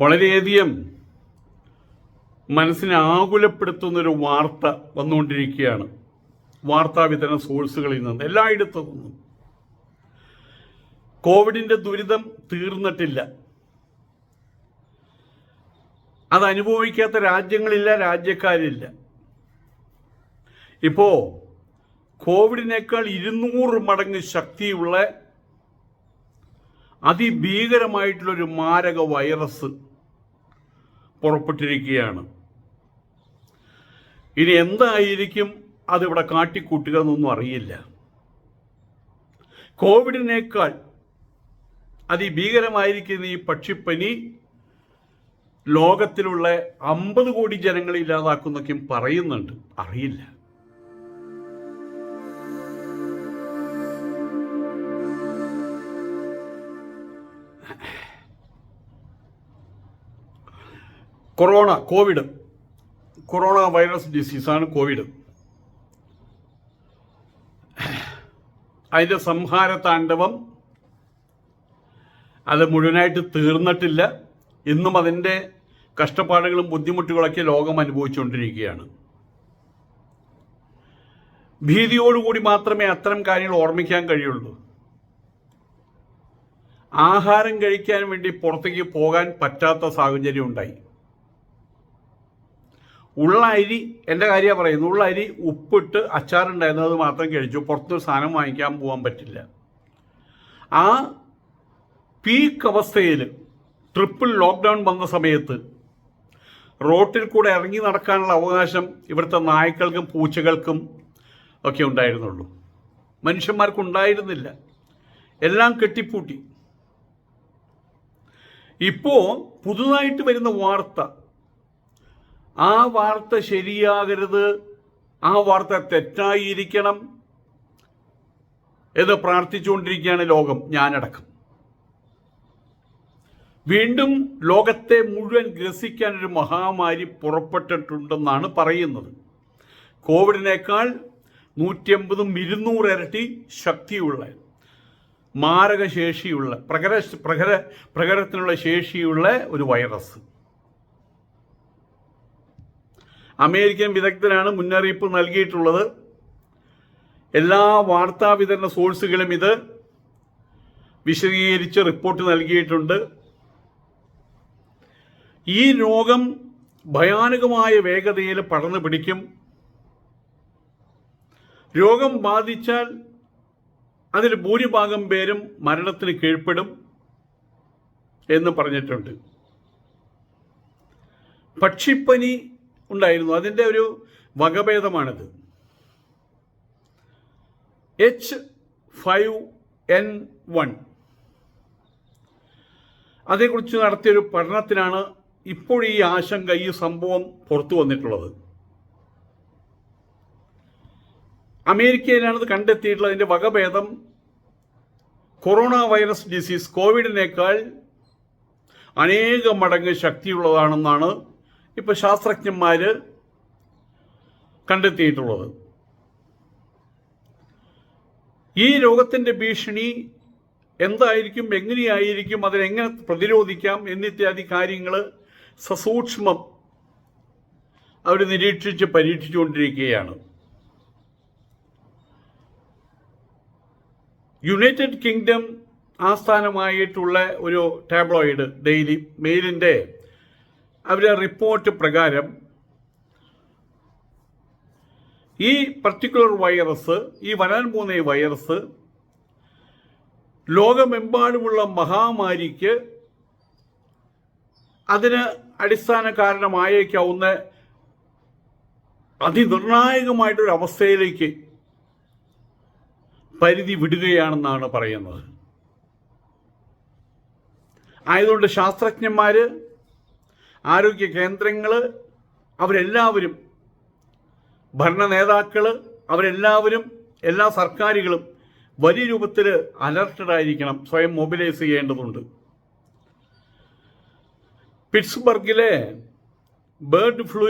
വളരെയധികം മനസ്സിനെ ആകുലപ്പെടുത്തുന്നൊരു വാർത്ത വന്നുകൊണ്ടിരിക്കുകയാണ്. വാർത്താ വിതരണ സോഴ്സുകളിൽ നിന്ന് എല്ലായിടത്തു നിന്നും. കോവിഡിന്റെ ദുരിതം തീർന്നിട്ടില്ല. അത് അനുഭവിക്കാത്ത രാജ്യങ്ങളില്ല രാജ്യക്കാരില്ല. ഇപ്പോൾ കോവിഡിനേക്കാൾ ഇരുന്നൂറ് മടങ്ങ് ശക്തിയുള്ള അതിഭീകരമായിട്ടുള്ളൊരു മാരക വൈറസ് പുറപ്പെട്ടിരിക്കുകയാണ്. ഇനി എന്തായിരിക്കും അതിവിടെ കാട്ടിക്കൂട്ടുക എന്നൊന്നും അറിയില്ല. കോവിഡിനേക്കാൾ അതിഭീകരമായിരിക്കുന്ന ഈ പക്ഷിപ്പനി ലോകത്തിലുള്ള അമ്പത് കോടി ജനങ്ങളെ ഇല്ലാതാക്കുന്നൊക്കെയും പറയുന്നുണ്ട്. അറിയില്ല. Corona Covid. കൊറോണ വൈറസ് ഡിസീസാണ് കോവിഡ്. അതിന്റെ സംഹാര താണ്ഡവം അത് മുഴുവനായിട്ട് തീർന്നിട്ടില്ല. ഇന്നും അതിന്റെ കഷ്ടപ്പാടുകളും ബുദ്ധിമുട്ടുകളൊക്കെ ലോകം അനുഭവിച്ചുകൊണ്ടിരിക്കുകയാണ്. ഭീതിയോടുകൂടി മാത്രമേ അത്തരം കാര്യങ്ങൾ ഓർമ്മിക്കാൻ കഴിയുള്ളൂ. ആഹാരം കഴിക്കാൻ വേണ്ടി പുറത്തേക്ക് പോകാൻ പറ്റാത്ത സാഹചര്യം ഉണ്ടായി. ഉള്ള അരി എന്റെ കാര്യമാണ് പറയുന്നത് ഉള്ള അരി ഉപ്പിട്ട് അച്ചാറുണ്ടായിരുന്നത് മാത്രം കഴിച്ചു. പുറത്തൊരു സാധനം വാങ്ങിക്കാൻ പോകാൻ പറ്റില്ല. ആ പീക്ക് അവസ്ഥയിൽ ട്രിപ്പിൾ ലോക്ക്ഡൗൺ വന്ന സമയത്ത് റോട്ടിൽ കൂടെ ഇറങ്ങി നടക്കാനുള്ള അവകാശം ഇവിടുത്തെ നായ്ക്കൾക്കും പൂച്ചകൾക്കും ഒക്കെ ഉണ്ടായിരുന്നുള്ളൂ. മനുഷ്യന്മാർക്കുണ്ടായിരുന്നില്ല എല്ലാം കെട്ടിപ്പൂട്ടി. ഇപ്പോൾ പുതുതായിട്ട് വരുന്ന വാർത്ത ആ വാർത്ത ശരിയാകരുത്. ആ വാർത്ത തെറ്റായിരിക്കണം എന്ന് പ്രാർത്ഥിച്ചുകൊണ്ടിരിക്കുകയാണ് ലോകം ഞാനടക്കം. വീണ്ടും ലോകത്തെ മുഴുവൻ ഗ്രസിക്കാൻ ഒരു മഹാമാരി പുറപ്പെട്ടിട്ടുണ്ടെന്നാണ് പറയുന്നത്. കോവിഡിനേക്കാൾ നൂറ്റിയമ്പതും ഇരുന്നൂറ് ഇരട്ടി ശക്തിയുള്ള മാരകശേഷിയുള്ള പ്രകര പ്രകര പ്രകരത്തിനുള്ള ശേഷിയുള്ള ഒരു വൈറസ്. അമേരിക്കൻ വിദഗ്ധരാണ് മുന്നറിയിപ്പ് നൽകിയിട്ടുള്ളത്. എല്ലാ വാർത്താ വിതരണ സോഴ്സുകളും ഇത് വിശദീകരിച്ച് റിപ്പോർട്ട് നൽകിയിട്ടുണ്ട്. ഈ രോഗം ഭയാനകമായ വേഗതയിൽ പടർന്നു പിടിക്കും. രോഗം ബാധിച്ചാൽ അതിൽ ഭൂരിഭാഗം പേരും മരണത്തിന് കീഴ്പ്പെടും എന്ന് പറഞ്ഞിട്ടുണ്ട്. പക്ഷിപ്പനി ഉണ്ടായിരുന്നു. അതിന്റെ ഒരു വകഭേദമാണിത്. എച്ച് ഫൈവ് എൻ വൺ അതേക്കുറിച്ച് നടത്തിയൊരു പഠനത്തിനാണ് ഇപ്പോൾ ഈ ആശങ്ക ഈ സംഭവം പുറത്തു വന്നിട്ടുള്ളത്. അമേരിക്കയിലാണത് കണ്ടെത്തിയിട്ടുള്ളത്. അതിന്റെ വകഭേദം കൊറോണ വൈറസ് ഡിസീസ് കോവിഡിനേക്കാൾ അനേക മടങ്ങ് ശക്തിയുള്ളതാണെന്നാണ് ഇപ്പോൾ ശാസ്ത്രജ്ഞന്മാർ കണ്ടെത്തിയിട്ടുള്ളത്. ഈ രോഗത്തിന്റെ ഭീഷണി എന്തായിരിക്കും എങ്ങനെയായിരിക്കും അതിനെങ്ങനെ പ്രതിരോധിക്കാം എന്നിത്യാദി കാര്യങ്ങൾ സസൂക്ഷ്മം അവർ നിരീക്ഷിച്ച് പരീക്ഷിച്ചുകൊണ്ടിരിക്കുകയാണ്. യുണൈറ്റഡ് കിങ്ഡം ആസ്ഥാനമായിട്ടുള്ള ഒരു ടാബ്ലോയിഡ് ഡെയിലി മെയിലിന്റെ അവരുടെ റിപ്പോർട്ട് പ്രകാരം ഈ പർട്ടിക്കുലർ വൈറസ് ഈ വരാൻ പോകുന്ന ഈ വൈറസ് ലോകമെമ്പാടുമുള്ള മഹാമാരിക്ക് അതിന് അടിസ്ഥാന കാരണമായേക്കാവുന്ന അതിനിർണായകമായിട്ടൊരു അവസ്ഥയിലേക്ക് പരിധി വിടുകയാണെന്നാണ് പറയുന്നത്. ആയതുകൊണ്ട് ശാസ്ത്രജ്ഞന്മാർ ആരോഗ്യ കേന്ദ്രങ്ങൾ അവരെല്ലാവരും ഭരണ നേതാക്കൾ അവരെല്ലാവരും എല്ലാ സർക്കാരുകളും വലിയ രൂപത്തിൽ അലർട്ടഡ് ആയിരിക്കണം സ്വയം മൊബിലൈസ് ചെയ്യേണ്ടതുണ്ട്. പിറ്റ്സ്ബർഗിലെ ബേർഡ് ഫ്ലൂ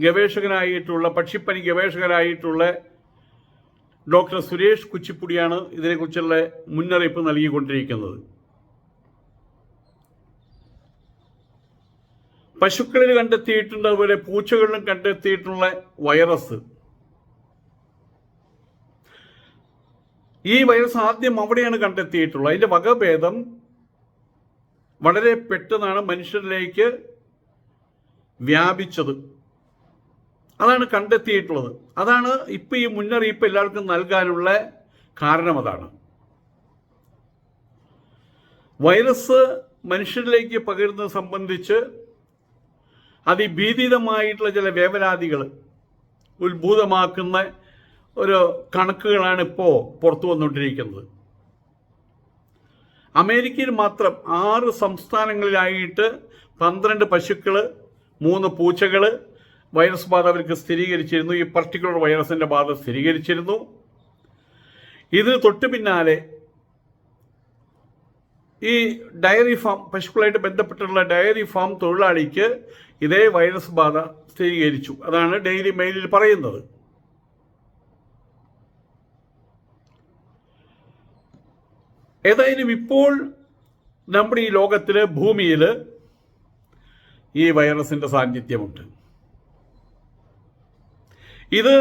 ഗവേഷകനായിട്ടുള്ള പക്ഷിപ്പനി ഗവേഷകരായിട്ടുള്ള ഡോക്ടർ സുരേഷ് കുച്ചിപ്പുടിയാണ് ഇതിനെക്കുറിച്ചുള്ള മുന്നറിയിപ്പ് നൽകിക്കൊണ്ടിരിക്കുന്നത്. പശുക്കളിൽ കണ്ടെത്തിയിട്ടുണ്ട് അതുപോലെ പൂച്ചകളിലും കണ്ടെത്തിയിട്ടുള്ള വൈറസ്. ഈ വൈറസ് ആദ്യം അവിടെയാണ് കണ്ടെത്തിയിട്ടുള്ളത്. അതിന്റെ വകഭേദം വളരെ പെട്ടെന്നാണ് മനുഷ്യരിലേക്ക് വ്യാപിച്ചത്. അതാണ് കണ്ടെത്തിയിട്ടുള്ളത്. അതാണ് ഇപ്പൊ ഈ മുന്നറിയിപ്പ് എല്ലാവർക്കും നൽകാനുള്ള കാരണം അതാണ്. വൈറസ് മനുഷ്യരിലേക്ക് പകരുന്നത് സംബന്ധിച്ച് അതിഭീതിതമായിട്ടുള്ള ചില വേവലാതികൾ ഉത്ഭൂതമാക്കുന്ന ഒരു കണക്കുകളാണ് ഇപ്പോൾ പുറത്തു വന്നുകൊണ്ടിരിക്കുന്നത്. അമേരിക്കയിൽ മാത്രം ആറ് സംസ്ഥാനങ്ങളിലായിട്ട് പന്ത്രണ്ട് പശുക്കൾ മൂന്ന് പൂച്ചകൾ വൈറസ് ബാധ അവർക്ക് സ്ഥിരീകരിച്ചിരുന്നു. ഈ പർട്ടിക്കുലർ വൈറസിന്റെ ബാധ സ്ഥിരീകരിച്ചിരുന്നു. ഇതിന് തൊട്ടു പിന്നാലെ ഈ ഡയറി ഫാം പശുക്കളായിട്ട് ബന്ധപ്പെട്ടുള്ള ഡയറി ഫാം തൊഴിലാളിക്ക് ഇതേ വൈറസ് ബാധ സ്ഥിരീകരിച്ചു. അതാണ് ഡെയിലി മെയിലിൽ പറയുന്നത്. ഏതായാലും ഇപ്പോൾ നമ്മുടെ ഈ ലോകത്തിൽ ഭൂമിയിൽ ഈ വൈറസിന്റെ സാന്നിധ്യമുണ്ട്. ഇത്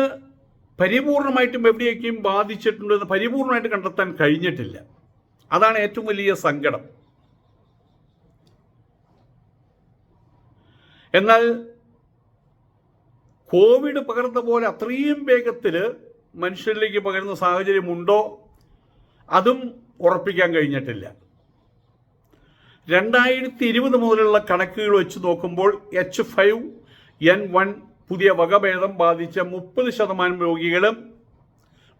പരിപൂർണമായിട്ടും എവിടെയൊക്കെയും ബാധിച്ചിട്ടുണ്ടെന്ന് പരിപൂർണമായിട്ട് കണ്ടെത്താൻ കഴിഞ്ഞിട്ടില്ല. അതാണ് ഏറ്റവും വലിയ സങ്കടം. എന്നാൽ കോവിഡ് പകർന്ന പോലെ അത്രയും വേഗത്തിൽ മനുഷ്യരിലേക്ക് പകരുന്ന സാഹചര്യമുണ്ടോ? അതും ഉറപ്പിക്കാൻ കഴിഞ്ഞിട്ടില്ല. രണ്ടായിരത്തി ഇരുപത് മുതലുള്ള കണക്കുകൾ വെച്ച് നോക്കുമ്പോൾ എച്ച് ഫൈവ് എൻ വൺ പുതിയ വകഭേദം ബാധിച്ച മുപ്പത് ശതമാനം രോഗികളും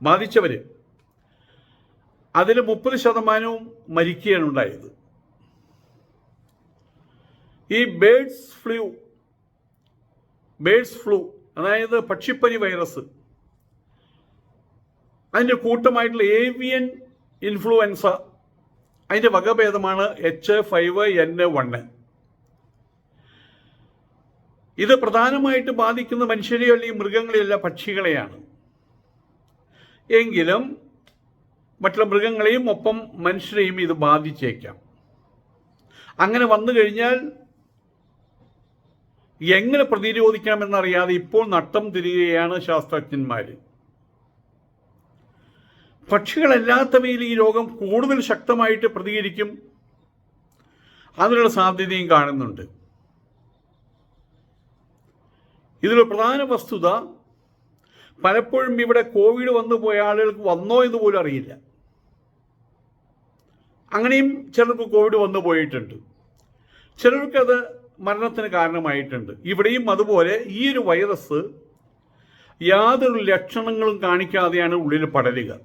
ബാധിച്ചവർ അതിൽ മുപ്പത് ശതമാനവും മരിക്കുകയാണ് ഉണ്ടായത്. ഈ ബേഡ്സ് ഫ്ലൂ ബേഡ്സ് ഫ്ലൂ അതായത് പക്ഷിപ്പനി വൈറസ് അതിന്റെ കൂട്ടമായിട്ടുള്ള ഏവിയൻ ഇൻഫ്ലുവൻസ അതിന്റെ വകഭേദമാണ് എച്ച് ഫൈവ് എൻ വണ്ണ് ഇത് പ്രധാനമായിട്ട് ബാധിക്കുന്ന മനുഷ്യരെയോ അല്ലെങ്കിൽ മൃഗങ്ങളെയല്ല പക്ഷികളെയാണ്. എങ്കിലും മറ്റുള്ള മൃഗങ്ങളെയും ഒപ്പം മനുഷ്യരെയും ഇത് ബാധിച്ചേക്കാം. അങ്ങനെ വന്നു കഴിഞ്ഞാൽ എങ്ങനെ പ്രതിരോധിക്കാമെന്നറിയാതെ ഇപ്പോൾ നട്ടം തിരികുകയാണ് ശാസ്ത്രജ്ഞന്മാർ. പക്ഷികളല്ലാത്തവയിൽ ഈ രോഗം കൂടുതൽ ശക്തമായിട്ട് പ്രതികരിക്കും. അതിനുള്ള സാധ്യതയും കാണുന്നുണ്ട്. ഇതിലൊരു പ്രധാന വസ്തുത പലപ്പോഴും ഇവിടെ കോവിഡ് വന്നു പോയ ആളുകൾക്ക് വന്നോ എന്ന് പോലും അറിയില്ല. അങ്ങനെയും ചിലർക്ക് കോവിഡ് വന്നു പോയിട്ടുണ്ട്. ചിലർക്കത് മരണത്തിന് കാരണമായിട്ടുണ്ട്. ഇവിടെയും അതുപോലെ ഈ ഒരു വൈറസ് യാതൊരു ലക്ഷണങ്ങളും കാണിക്കാതെയാണ് ഉള്ളിൽ പടരുക.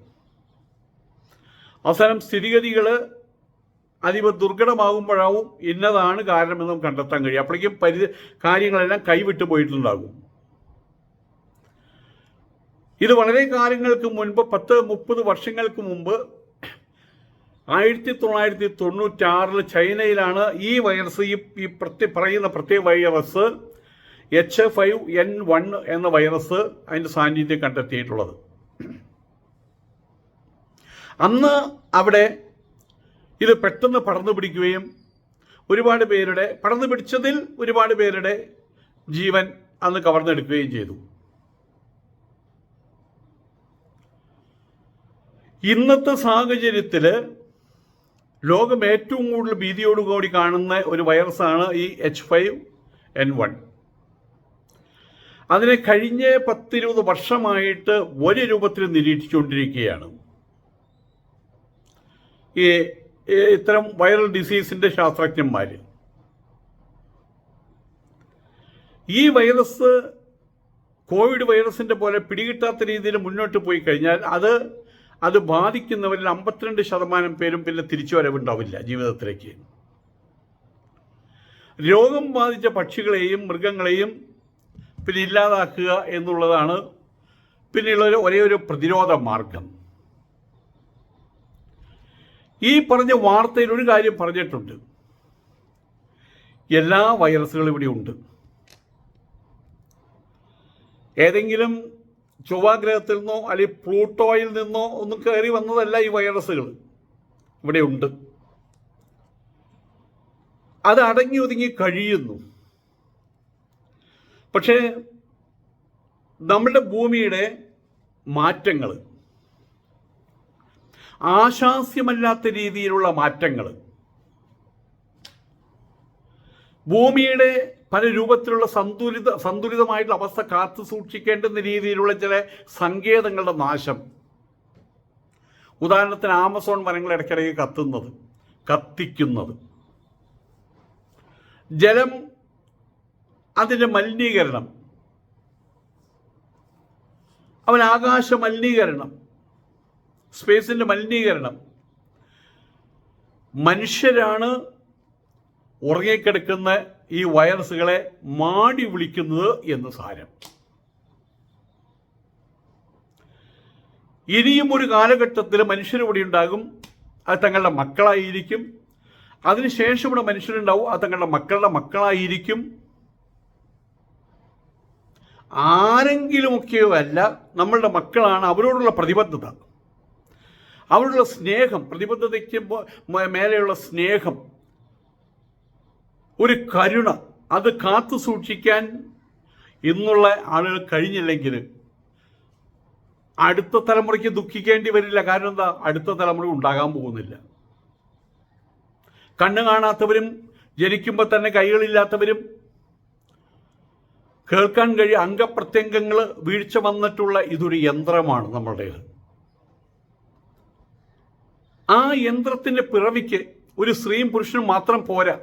അവസാനം സ്ഥിതിഗതികൾ അതീവ ദുർഘടമാകുമ്പോഴാവും ഇന്നതാണ് കാരണമെന്ന് നമുക്ക് കണ്ടെത്താൻ കഴിയും. അപ്പോഴേക്കും പരി കാര്യങ്ങളെല്ലാം കൈവിട്ടു പോയിട്ടുണ്ടാകും. ഇത് വളരെ കാലങ്ങൾക്ക് മുൻപ് പത്ത് മുപ്പത് വർഷങ്ങൾക്ക് മുമ്പ് ആയിരത്തി തൊള്ളായിരത്തി തൊണ്ണൂറ്റാറിൽ ചൈനയിലാണ് ഈ വൈറസ് ഈ ഈ പ്രത്യേക പറയുന്ന പ്രത്യേക virus H five N one എന്ന വൈറസ് അതിന്റെ സാന്നിധ്യം കണ്ടെത്തിയിട്ടുള്ളത്. അന്ന് അവിടെ ഇത് പെട്ടെന്ന് പടർന്നു പിടിക്കുകയും ഒരുപാട് പേരുടെ പടർന്നു പിടിച്ചതിൽ ഒരുപാട് പേരുടെ ജീവൻ അന്ന് കവർന്നെടുക്കുകയും ചെയ്തു. ഇന്നത്തെ സാഹചര്യത്തിൽ ലോകം ഏറ്റവും കൂടുതൽ ഭീതിയോടുകൂടി കാണുന്ന ഒരു വൈറസാണ് ഈ എച്ച് ഫൈവ് എൻ വൺ അതിനെ കഴിഞ്ഞ പത്തിരുപത് വർഷമായിട്ട് ഒരു രൂപത്തിൽ നിരീക്ഷിച്ചുകൊണ്ടിരിക്കുകയാണ്. ഈ ഇത്തരം വൈറൽ ഡിസീസിന്റെ ശാസ്ത്രജ്ഞന്മാർ ഈ വൈറസ് കോവിഡ് വൈറസിന്റെ പോലെ പിടികിട്ടാത്ത രീതിയിൽ മുന്നോട്ട് പോയി കഴിഞ്ഞാൽ അത് അത് ബാധിക്കുന്നവരിൽ അമ്പത്തിരണ്ട് ശതമാനം പേരും പിന്നെ തിരിച്ചു വരവുണ്ടാവില്ല ജീവിതത്തിലേക്ക്. രോഗം ബാധിച്ച പക്ഷികളെയും മൃഗങ്ങളെയും പിന്നെ ഇല്ലാതാക്കുക എന്നുള്ളതാണ് പിന്നെയുള്ള ഒരു ഒരേ പ്രതിരോധ മാർഗം. ഈ പറഞ്ഞ വാർത്തയിൽ ഒരു കാര്യം പറഞ്ഞിട്ടുണ്ട്. എല്ലാ വൈറസുകളും ഇവിടെ ഉണ്ട്. ഏതെങ്കിലും ചൊവ്വാഗ്രഹത്തിൽ നിന്നോ അല്ലെങ്കിൽ പ്ലൂട്ടോയിൽ നിന്നോ ഒന്നും കയറി വന്നതല്ല ഈ വൈറസുകൾ. ഇവിടെ ഉണ്ട്. അത് അടങ്ങി ഒതുങ്ങി കഴിയുന്നു. പക്ഷേ നമ്മുടെ ഭൂമിയുടെ മാറ്റങ്ങൾ ആശാസ്യമല്ലാത്ത രീതിയിലുള്ള മാറ്റങ്ങൾ ഭൂമിയുടെ പല രൂപത്തിലുള്ള സന്തുലിത സന്തുലിതമായിട്ടുള്ള അവസ്ഥ കാത്തു സൂക്ഷിക്കേണ്ടുന്ന രീതിയിലുള്ള ചില സങ്കേതങ്ങളുടെ നാശം. ഉദാഹരണത്തിന് ആമസോൺ വനങ്ങൾ ഇടയ്ക്കിടയ്ക്ക് കത്തുന്നത് കത്തിക്കുന്നത്. ജലം അതിന്റെ മലിനീകരണം. അവൻ ആകാശ മലിനീകരണം സ്പേസിന്റെ മലിനീകരണം. മനുഷ്യരാണ് ഉറങ്ങിക്കിടക്കുന്ന ഈ വൈറസുകളെ മാടി വിളിക്കുന്നത് എന്ന് സാരം. ഇനിയും ഒരു കാലഘട്ടത്തിൽ മനുഷ്യരിവിടെ ഉണ്ടാകും. അത് തങ്ങളുടെ മക്കളായിരിക്കും. അതിനുശേഷം ഇവിടെ മനുഷ്യരുണ്ടാവും. അത് തങ്ങളുടെ മക്കളുടെ മക്കളായിരിക്കും. ആരെങ്കിലുമൊക്കെയോ അല്ല നമ്മളുടെ മക്കളാണ് അവരോടുള്ള പ്രതിബദ്ധത. അവരുടെ സ്നേഹം പ്രതിബദ്ധതയ്ക്ക് മേലെയുള്ള സ്നേഹം. ഒരു കരുണ. അത് കാത്തു സൂക്ഷിക്കാൻ ഇന്നുള്ള ആളുകൾ കഴിഞ്ഞില്ലെങ്കിൽ അടുത്ത തലമുറയ്ക്ക് ദുഃഖിക്കേണ്ടി വരില്ല. കാരണം എന്താ? അടുത്ത തലമുറ ഉണ്ടാകാൻ പോകുന്നില്ല. കണ്ണു കാണാത്തവരും ജനിക്കുമ്പോൾ തന്നെ കൈകളില്ലാത്തവരും കേൾക്കാൻ കഴിയ അംഗപ്രത്യംഗങ്ങൾ വീഴ്ച വന്നിട്ടുള്ള ഇതൊരു യന്ത്രമാണ് നമ്മളുടെ ആ യന്ത്രത്തിന്റെ പിറവിക്ക് ഒരു സ്ത്രീയും പുരുഷനും മാത്രം പോരാ.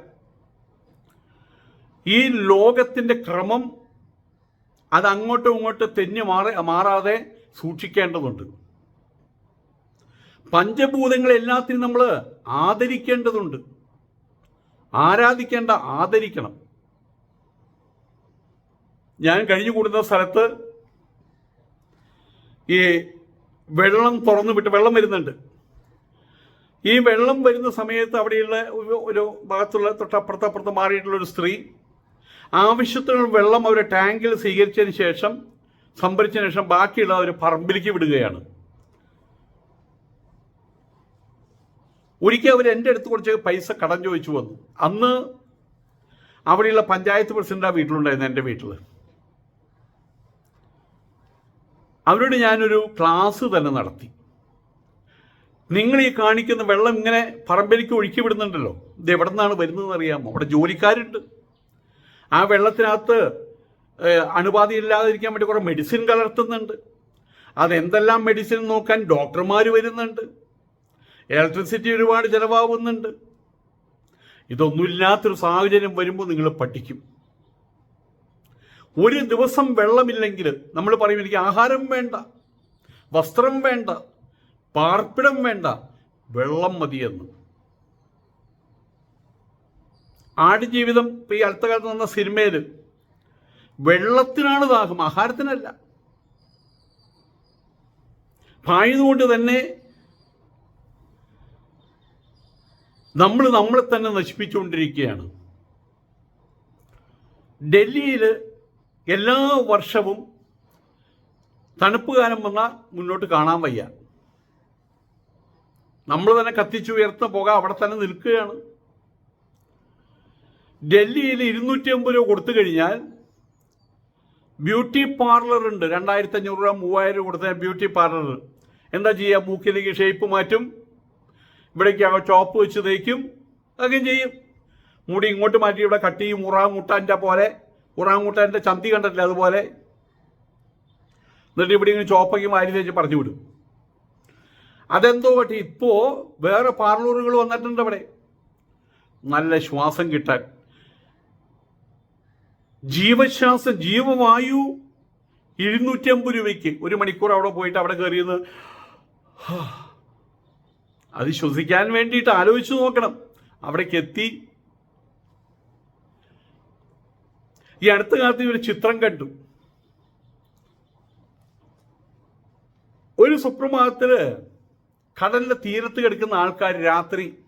ഈ ലോകത്തിന്റെ ക്രമം അത് അങ്ങോട്ടും ഇങ്ങോട്ടും തെന്നി മാറി മാറാതെ സൂക്ഷിക്കേണ്ടതുണ്ട്. പഞ്ചഭൂതങ്ങളെ എല്ലാത്തിനും നമ്മൾ ആദരിക്കേണ്ടതുണ്ട്. ആരാധിക്കേണ്ട ആദരിക്കണം. ഞാൻ കഴിഞ്ഞു കൂടുന്ന സ്ഥലത്ത് ഈ വെള്ളം തുറന്നു വിട്ട് വെള്ളം വരുന്നുണ്ട്. ഈ വെള്ളം വരുന്ന സമയത്ത് അവിടെയുള്ള ഒരു ഭാഗത്തുള്ള തൊട്ടപ്പുറത്തപ്പുറത്ത് മാറിയിട്ടുള്ള ഒരു സ്ത്രീ ആവശ്യത്തിനുള്ള വെള്ളം അവർ ടാങ്കിൽ സ്വീകരിച്ചതിന് ശേഷം സംഭരിച്ചതിന് ശേഷം ബാക്കിയുള്ള അവർ പറമ്പിലേക്ക് വിടുകയാണ്. ഒരിക്കൽ അവർ എന്റെ അടുത്ത് കുറച്ച് പൈസ കടം ചോദിച്ചു വന്നു. അന്ന് അവിടെയുള്ള പഞ്ചായത്ത് പ്രസിഡന്റ് ആ വീട്ടിലുണ്ടായിരുന്നു എന്റെ വീട്ടിൽ അവരോട് ഞാനൊരു ക്ലാസ് തന്നെ നടത്തി. നിങ്ങൾ ഈ കാണിക്കുന്ന വെള്ളം ഇങ്ങനെ പറമ്പിലേക്ക് ഒഴുക്കി വിടുന്നുണ്ടല്ലോ. ഇത് എവിടെ നിന്നാണ് വരുന്നതെന്ന് അറിയാമോ? അവിടെ ജോലിക്കാരുണ്ട്. ആ വെള്ളത്തിനകത്ത് അണുബാധ ഇല്ലാതിരിക്കാൻ വേണ്ടി കുറേ മെഡിസിൻ കലർത്തുന്നുണ്ട്. അതെന്തെല്ലാം മെഡിസിൻ നോക്കാൻ ഡോക്ടർമാർ വരുന്നുണ്ട്. ഇലക്ട്രിസിറ്റി ഒരുപാട് ചിലവാകുന്നുണ്ട്. ഇതൊന്നുമില്ലാത്തൊരു സാഹചര്യം വരുമ്പോൾ നിങ്ങൾ പഠിക്കും. ഒരു ദിവസം വെള്ളമില്ലെങ്കിൽ നമ്മൾ പറയും എനിക്ക് ആഹാരം വേണ്ട വസ്ത്രം വേണ്ട പാർപ്പിടം വേണ്ട വെള്ളം മതിയെന്ന്. ആടുജീവിതം ഇപ്പോൾ ഈ അടുത്ത കാലത്ത് വന്ന സിനിമയിൽ വെള്ളത്തിനാണ് ദാഹം ആഹാരത്തിനല്ല. ആയതുകൊണ്ട് തന്നെ നമ്മൾ നമ്മളെ തന്നെ നശിപ്പിച്ചുകൊണ്ടിരിക്കുകയാണ്. ഡൽഹിയിൽ എല്ലാ വർഷവും തണുപ്പ് കാലം വന്നാൽ മുന്നോട്ട് കാണാൻ വയ്യ. നമ്മൾ തന്നെ കത്തിച്ചുയർത്ത പുക അവിടെ തന്നെ നിൽക്കുകയാണ്. ഡൽഹിയിൽ ഇരുന്നൂറ്റി അമ്പത് രൂപ കൊടുത്തു കഴിഞ്ഞാൽ ബ്യൂട്ടി പാർലർ ഉണ്ട്. രണ്ടായിരത്തി അഞ്ഞൂറ് രൂപ മൂവായിരം രൂപ കൊടുത്ത ബ്യൂട്ടി പാർലർ. എന്താ ചെയ്യുക മൂക്കിലേക്ക് ഷേപ്പ് മാറ്റും. ഇവിടേക്ക് ആ ചോപ്പ് വെച്ച് തേക്കും. അതൊക്കെ ചെയ്യും. മുടി ഇങ്ങോട്ട് മാറ്റി ഇവിടെ കട്ട് ചെയ്യും. ഉറാങ്ങൂട്ടാന്റെ പോലെ. ഉറാങ്ങൂട്ടാന്റെ ചന്തി കണ്ടിട്ടില്ല അതുപോലെ? എന്നിട്ട് ഇവിടെ ഇങ്ങനെ ചോപ്പൊക്കെ മാരി തേച്ച് പറഞ്ഞു വിടും. അതെന്തോ പറ്റി? ഇപ്പോൾ വേറെ പാർലറുകൾ വന്നിട്ടുണ്ട് അവിടെ നല്ല ശ്വാസം കിട്ടാൻ. ജീവശ്വാസം ജീവവായു എഴുന്നൂറ്റി അമ്പത് രൂപയ്ക്ക്. ഒരു മണിക്കൂർ അവിടെ പോയിട്ട് അവിടെ കയറിയെന്ന് അത് ശ്വസിക്കാൻ വേണ്ടിയിട്ട് ആലോചിച്ചു നോക്കണം. അവിടേക്ക് എത്തി. ഈ അടുത്ത കാലത്ത് ഒരു ചിത്രം കണ്ടു. ഒരു സുപ്രഭാതത്തിൽ കടലിന്റെ തീരത്ത് കിടക്കുന്ന ആൾക്കാർ രാത്രി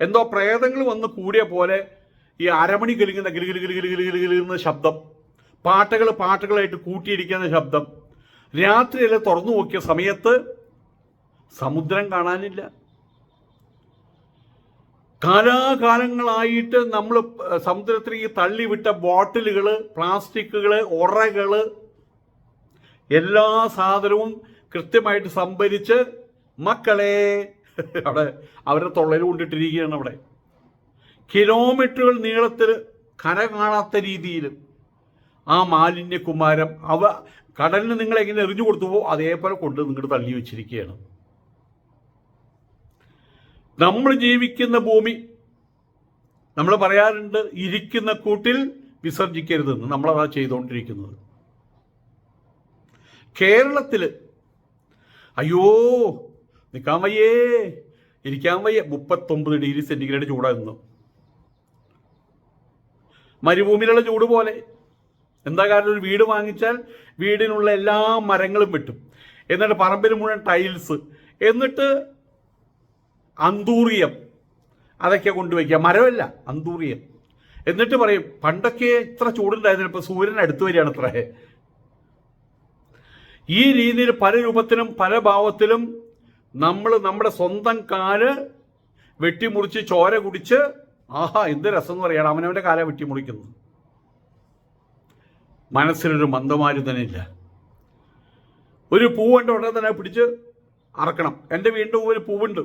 എന്തോ പ്രേതങ്ങൾ വന്ന് കൂടിയ പോലെ ഈ അരമണി കിളിക്കുന്ന കിളി കിളി കിളി കിളി കിളി കിളി ശബ്ദം. പാട്ടുകൾ പാട്ടുകളായിട്ട് കൂട്ടിയിടിക്കുന്ന ശബ്ദം. രാത്രിയിലെ തുറന്നു നോക്കിയ സമയത്ത് സമുദ്രം കാണാനില്ല. കാലാകാലങ്ങളായിട്ട് നമ്മൾ സമുദ്രത്തിലേക്ക് തള്ളിവിട്ട ബോട്ടിലുകൾ പ്ലാസ്റ്റിക്കുകൾ ഉറകൾ എല്ലാ സാധനവും കൃത്യമായിട്ട് സംഭരിച്ച് മക്കളെ അവിടെ അവരുടെ തൊള്ളയിൽ കൊണ്ടിട്ടിരിക്കുകയാണ് അവിടെ. കിലോമീറ്ററുകൾ നീളത്തിൽ കര കാണാത്ത രീതിയിൽ ആ മാലിന്യ കുമാരം അവ കടലിന് നിങ്ങൾ എങ്ങനെ എറിഞ്ഞു കൊടുത്തുവോ അതേപോലെ കൊണ്ട് നിങ്ങളുടെ തള്ളി വെച്ചിരിക്കുകയാണ്. നമ്മൾ ജീവിക്കുന്ന ഭൂമി നമ്മൾ പറയാറുണ്ട് ഇരിക്കുന്ന കൂട്ടിൽ വിസർജിക്കരുതെന്ന്. നമ്മളതാ ചെയ്തുകൊണ്ടിരിക്കുന്നത്. കേരളത്തിൽ അയ്യോ നിൽക്കാൻ വയ്യേ ഇരിക്കാൻ വയ്യ. മുപ്പത്തൊമ്പത് ഡിഗ്രി സെന്റിഗ്രേഡ് ചൂടായിരുന്നു മരുഭൂമിയിലുള്ള ചൂട് പോലെ. എന്താ കാരണം? ഒരു വീട് വാങ്ങിച്ചാൽ വീടിനുള്ള എല്ലാ മരങ്ങളും വെട്ടും. എന്നിട്ട് പറമ്പിൽ മുഴുവൻ ടൈൽസ്. എന്നിട്ട് അന്തൂറിയം. അതൊക്കെ കൊണ്ടുവയ്ക്കുക. മരമല്ല അന്തൂറിയം. എന്നിട്ട് പറയും പണ്ടൊക്കെ ഇത്ര ചൂടുണ്ടായിരുന്നു ഇപ്പൊ സൂര്യൻ അടുത്ത് വരികയാണ് അത്ര. ഈ രീതിയിൽ പല രൂപത്തിലും പല ഭാവത്തിലും നമ്മൾ നമ്മുടെ സ്വന്തം കാൽ വെട്ടിമുറിച്ച് ചോര കുടിച്ച് ആഹാ എന്ത് രസം എന്ന് പറയണം അവനവന്റെ കാല മന്ദമാരും തന്നെ ഇല്ല ഒരു പൂവുണ്ട് ഉടനെ തന്നെ പിടിച്ച് അറക്കണം. എന്റെ വീണ്ടും ഒരു പൂവുണ്ട്.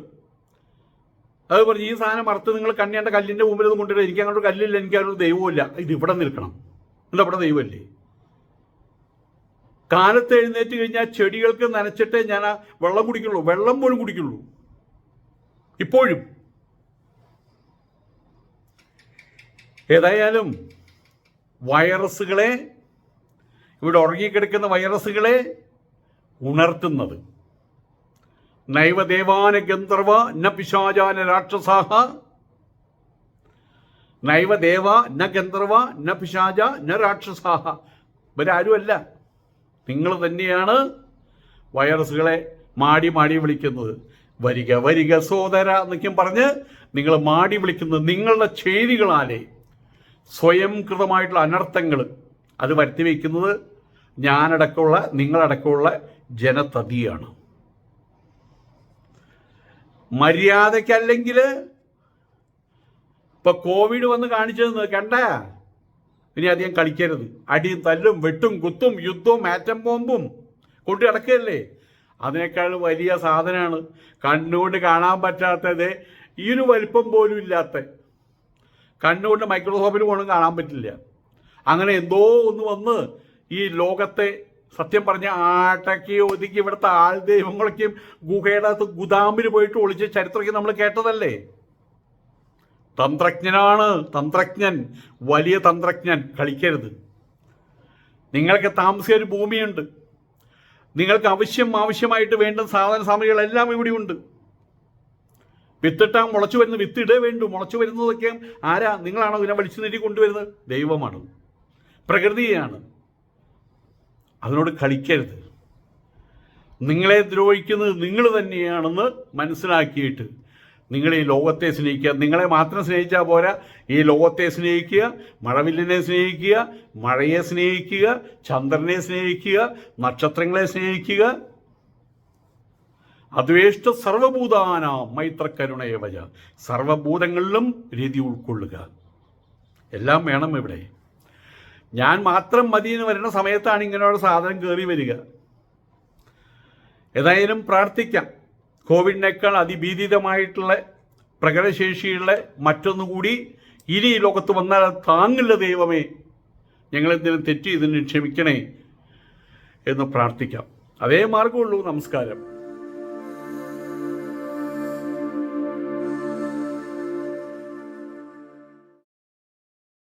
അത് പറഞ്ഞ് ഈ സാധനം അറുത്ത് നിങ്ങൾ കണ്ണിയാണ്ട കല്ലിന്റെ മുമ്പിൽ അത് കൊണ്ടുവരിക. എനിക്ക് അങ്ങോട്ട് കല്ലില്ല എനിക്ക് അങ്ങോട്ട് ദൈവമില്ല ഇത് ഇവിടെ നിൽക്കണം. എന്താ ഇവിടെ ദൈവമല്ലേ? കാലത്ത് എഴുന്നേറ്റ് കഴിഞ്ഞാൽ ചെടികൾക്ക് നനച്ചിട്ടേ ഞാൻ വെള്ളം കുടിക്കുള്ളൂ. വെള്ളം പോലും കുടിക്കുള്ളൂ. ഇപ്പോഴും. ഏതായാലും വൈറസുകളെ ഇവിടെ ഉറങ്ങിക്കിടക്കുന്ന വൈറസുകളെ ഉണർത്തുന്നത്. നൈവദേവാന ഗന്ധർവ ന പിശാചാന രാക്ഷസാഹ. നൈവദേവ ന ഗന്ധർവ ന പിശാച ന രാക്ഷസാഹ. ഇവരാരുമല്ല. നിങ്ങൾ തന്നെയാണ് വൈറസുകളെ മാടി മാടി വിളിക്കുന്നത്. വരിക വരിക സോദര എന്നൊക്കെയും പറഞ്ഞ് നിങ്ങൾ മാടി വിളിക്കുന്നത് നിങ്ങളുടെ ചെയ്തികളാലേ സ്വയം കൃതമായിട്ടുള്ള അനർത്ഥങ്ങൾ അത് വരുത്തി വയ്ക്കുന്നത് ഞാനടക്കമുള്ള നിങ്ങളടക്കമുള്ള ജനതതിയാണ് മര്യാദയ്ക്കല്ലെങ്കിൽ ഇപ്പൊ കോവിഡ് വന്ന് കാണിച്ചത് കണ്ട? ഇനി അധികം കളിക്കരുത്. അടിയും തല്ലും വെട്ടും കുത്തും യുദ്ധവും ആറ്റം ബോംബും കൊണ്ടു കിടക്കുകയല്ലേ അതിനേക്കാൾ വലിയ സാധനമാണ്. കണ്ണുകൊണ്ട് കാണാൻ പറ്റാത്തത് ഈ ഒരു വലിപ്പം പോലും ഇല്ലാത്ത കണ്ണുകൊണ്ട് മൈക്രോസോഫിൽ പോലും കാണാൻ പറ്റില്ല. അങ്ങനെ എന്തോ ഒന്ന് വന്ന് ഈ ലോകത്തെ സത്യം പറഞ്ഞ ആട്ടയ്ക്ക് ഒതുക്കി ഇവിടുത്തെ ആൾ ദൈവങ്ങളൊക്കെയും ഗുഹയുടെ അകത്ത് ഗുദാമിൽ പോയിട്ട് ഒളിച്ച് ചരിത്രമൊക്കെ നമ്മൾ കേട്ടതല്ലേ? തന്ത്രജ്ഞനാണ് തന്ത്രജ്ഞൻ വലിയ തന്ത്രജ്ഞൻ. കളിക്കരുത്. നിങ്ങൾക്ക് താമസിക്കാൻ ഒരു ഭൂമിയുണ്ട്. നിങ്ങൾക്ക് ആവശ്യം ആവശ്യമായിട്ട് വേണ്ട സാധന സാമഗ്രികളെല്ലാം ഇവിടെയുണ്ട്. വിത്തിട്ടാൽ മുളച്ചു വരുന്ന വിത്തിടേ വേണ്ടു. മുളച്ചു വരുന്നതൊക്കെ ആരാ? നിങ്ങളാണോ ഇതിനെ വലിച്ചു നീട്ടി കൊണ്ടുവരുന്നത്? ദൈവമാണ്. പ്രകൃതിയാണ് അതിനോട് കളിക്കരുത്. നിങ്ങളെ ദ്രോഹിക്കുന്നത് നിങ്ങൾ തന്നെയാണെന്ന് മനസ്സിലാക്കിയിട്ട് നിങ്ങൾ ഈ ലോകത്തെ സ്നേഹിക്കുക. നിങ്ങളെ മാത്രം സ്നേഹിച്ചാൽ പോരാ. ഈ ലോകത്തെ സ്നേഹിക്കുക മഴവില്ലിനെ സ്നേഹിക്കുക മഴയെ സ്നേഹിക്കുക ചന്ദ്രനെ സ്നേഹിക്കുക നക്ഷത്രങ്ങളെ സ്നേഹിക്കുക അദ്വേഷ്ട സർവഭൂതാന മൈത്രക്കരുണയവജ സർവഭൂതങ്ങളിലും രീതി ഉൾക്കൊള്ളുക. എല്ലാം വേണം ഇവിടെ. ഞാൻ മാത്രം മതി എന്ന് വരുന്ന സമയത്താണ് ഇങ്ങനെയുള്ള സാധനം കയറി വരിക. ഏതായാലും പ്രാർത്ഥിക്കാം. കോവിഡിനേക്കാൾ അതിഭീതിതമായിട്ടുള്ള പ്രകടശേഷിയുള്ള മറ്റൊന്നുകൂടി ഇനി ഈ ലോകത്ത് വന്നാൽ താങ്ങില്ല ദൈവമേ. ഞങ്ങളെന്തിനും തെറ്റി ഇതിന് ക്ഷമിക്കണേ എന്ന് പ്രാർത്ഥിക്കാം. അതേ മാർഗമുള്ളൂ നമസ്കാരം.